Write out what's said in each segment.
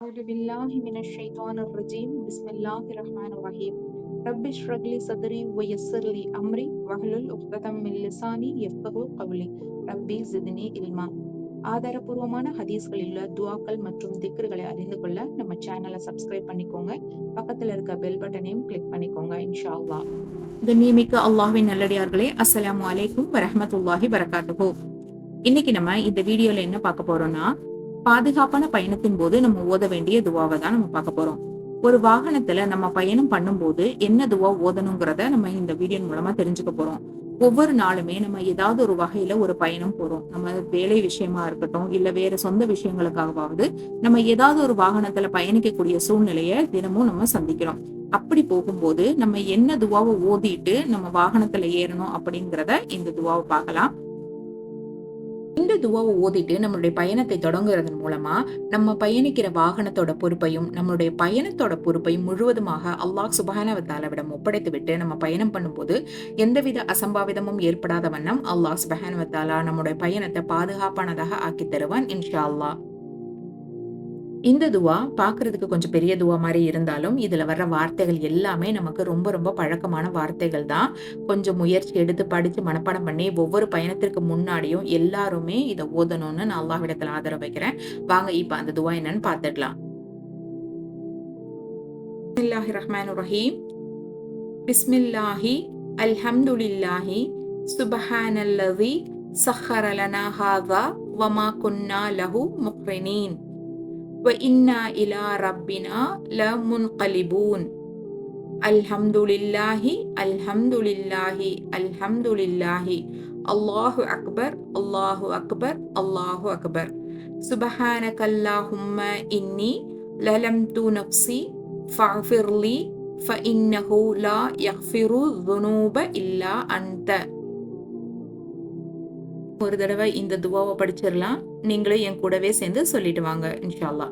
أعوذ بالله من الشيطان الرجيم بسم الله الرحمن الرحيم رب اشرح لي صدري ويسر لي أمري واحلل عقدة من لساني يفقهوا قولي ربي زدني علما ஆதாரபூர்வமான ஹதீஸ்களில் உள்ள துவாக்கள் மற்றும் திக்ருகளை அறிந்து கொள்ள நம்ம சேனலை சப்ஸ்கிரைப் பண்ணிக்கோங்க பக்கத்துல இருக்க பெல் பட்டனையும் கிளிக் பண்ணிக்கோங்க இன்ஷா அல்லா கண்ணியமிக்க அல்லாஹின் நல்லடியார்களே அஸ்ஸலாமு அலைக்கும் வரஹமத்துல்லாஹி வரகாத்துஹோ இன்னைக்கு நம்ம இந்த வீடியோல என்ன பார்க்க போறோம்னா பாதுகாப்பான பயணத்தின் போது நம்ம ஓத வேண்டிய துவாவை தான் நம்ம பார்க்க போறோம். ஒரு வாகனத்துல நம்ம பயணம் பண்ணும்போது என்ன துவா ஓதணுங்கிறத நம்ம இந்த வீடியோ மூலமா தெரிஞ்சுக்க போறோம். ஒவ்வொரு நாளுமே நம்ம ஏதாவது ஒரு வகையில ஒரு பயணம் போறோம். நம்ம வேலை விஷயமா இருக்கட்டும் இல்ல வேற சொந்த விஷயங்களுக்காகவாவது நம்ம ஏதாவது ஒரு வாகனத்துல பயணிக்கக்கூடிய சூழ்நிலைய தினமும் நம்ம சந்திக்கிறோம். அப்படி போகும்போது நம்ம என்ன துவாவை ஓதிட்டு நம்ம வாகனத்துல ஏறணும் அப்படிங்கிறத இந்த துவாவை பார்க்கலாம். இந்த துவாவை ஓதிட்டு நம்மளுடைய பயணத்தை தொடங்குறதன் மூலமா நம்ம பயணிக்கிற வாகனத்தோட பொறுப்பையும் நம்மளுடைய பயணத்தோட பொறுப்பையும் முழுவதுமாக அல்லாஹ் சுபஹானவத்தாலவிடம் ஒப்படைத்து விட்டு நம்ம பயணம் பண்ணும்போது எந்தவித அசம்பாவிதமும் ஏற்படாத வண்ணம் அல்லாஹ் சுபஹானவத்தாலா நம்முடைய பயணத்தை பாதுகாப்பானதாக ஆக்கி தருவான் இன்ஷா அல்லாஹ். இந்த துவா பார்க்கறதுக்கு கொஞ்சம் பெரிய துவா மாதிரி இருந்தாலும் இதுல வர்ற வார்த்தைகள் எல்லாமே நமக்கு ரொம்ப ரொம்ப பழக்கமான வார்த்தைகள் தான். கொஞ்சம் முயற்சி எடுத்து படிச்சு மனப்பாடம் பண்ணி ஒவ்வொரு பயணத்திற்கு முன்னாடியும் எல்லாருமே இதை ஓதணும்னு நான் அல்லாஹ்விடத்துல ஆதரவு வைக்கிறேன். வாங்க இப்ப அந்த துவா என்னன்னு பார்த்துடலாம். பிஸ்மில்லாஹி ரஹ்மான் ரஹீம். பிஸ்மில்லாஹி அல்ஹம்துலில்லாஹி சுபஹானல்லதி சஹர ஹாதா வமா குன்னா லஹு முக்ரினீன். وإنا إلى ربنا لمنقلبون. الحمد لله الحمد لله الحمد لله الله أكبر الله أكبر الله أكبر. سبحانك اللهم إني للمت نفسي فاغفر لي فإنه لا يغفر الذنوب إلا أنت. ஒரு தடவை இந்த துவாவை படிச்சிடலாம். நீங்களும் என் கூடவே சேர்ந்து சொல்லிட்டு வாங்க இன்ஷால்லா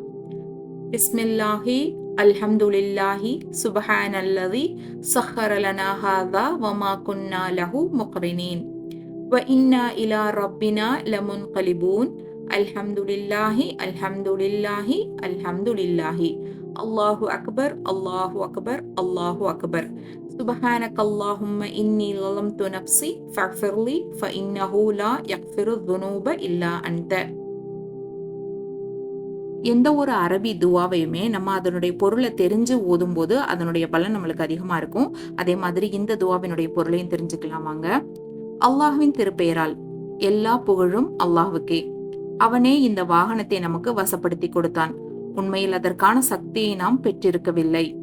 பிஸ்மில்லாஹி அல்ஹம்துலில்லாஹி சுபஹான் அல்லதி லனா ஹாதா வமா குன்னா லஹு முக்ரினீன். வ இன்னா இலா ரப்பினா லமுன்கலிபூன். அல்ஹம்துலில்லாஹி அல்ஹம்துலில்லாஹி அல்ஹம்துலில்லாஹி. அல்லாஹு அக்பர் அல்லாஹு அக்பர் அல்லாஹு அக்பர் سبحانك اللهم إني ظلمت نفسي فاغفر لي فإنه لا يغفر الذنوب إلا أنت எந்த ஒரு அரபி துவாவையுமே நம்ம அதனுடைய பொருளை தெரிஞ்சு ஓதும் போது அதனுடைய பலன் நம்மளுக்கு அதிகமா இருக்கும் அதே மாதிரி இந்த துவாவினுடைய பொருளையும் தெரிஞ்சுக்கலாமாங்க அல்லாஹுவின் திருப்பெயரால் எல்லா புகழும் அல்லாஹுக்கே அவனே இந்த வாகனத்தை நமக்கு வசப்படுத்தி கொடுத்தான் உண்மையில் அதற்கான சக்தியை நாம் பெற்றிருக்கவில்லை.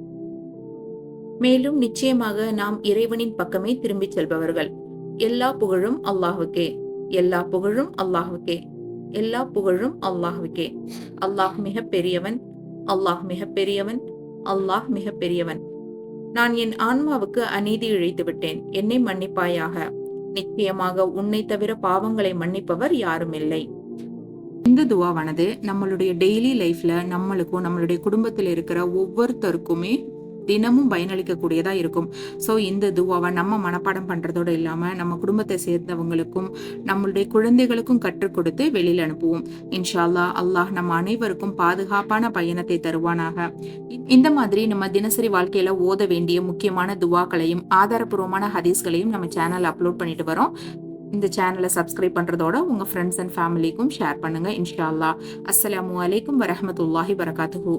மேலும் நிச்சயமாக நாம் இறைவனின் பக்கமே திரும்பிச் செல்பவர்கள். எல்லா புகழும் அல்லாஹுக்கே. எல்லா புகழும் அல்லாஹுக்கே. எல்லா புகழும் அல்லாஹுக்கே. அல்லாஹ் மிக பெரியவன் அல்லாஹ் மிக பெரியவன் அல்லாஹ் மிக பெரியவன் நான் என் ஆன்மாவுக்கு அநீதி இழைத்து விட்டேன். என்னை மன்னிப்பாயாக. நிச்சயமாக உன்னை தவிர பாவங்களை மன்னிப்பவர் யாரும் இல்லை. இந்த துவாவானது நம்மளுடைய டெய்லி லைஃப்ல நம்மளுக்கும் நம்மளுடைய குடும்பத்தில் இருக்கிற ஒவ்வொருத்தருக்குமே தினமும் பயனளிக்கக்கூடியதா இருக்கும். ஸோ இந்த துவாவை நம்ம மனப்பாடம் பண்றதோடு இல்லாம நம்ம குடும்பத்தை சேர்ந்தவங்களுக்கும் நம்மளுடைய குழந்தைகளுக்கும் கற்றுக் கொடுத்து வெளியில் அனுப்புவோம். இன்ஷால்லா அல்லாஹ் நம்ம அனைவருக்கும் பாதுகாப்பான பயணத்தை தருவானாக. இந்த மாதிரி நம்ம தினசரி வாழ்க்கையில ஓத வேண்டிய முக்கியமான துவாக்களையும் ஆதாரபூர்வமான ஹதீஸ்களையும் நம்ம சேனல் அப்லோட் பண்ணிட்டு வரோம். இந்த சேனலை சப்ஸ்கிரைப் பண்ணுறதோட உங்கள் ஃப்ரெண்ட்ஸ் அண்ட் ஃபேமிலிக்கும் ஷேர் பண்ணுங்கள் இன்ஷா அல்லா அஸ்லாம் வலைக்கம் வரமத்துல்லாஹி வரகாத்துஹூ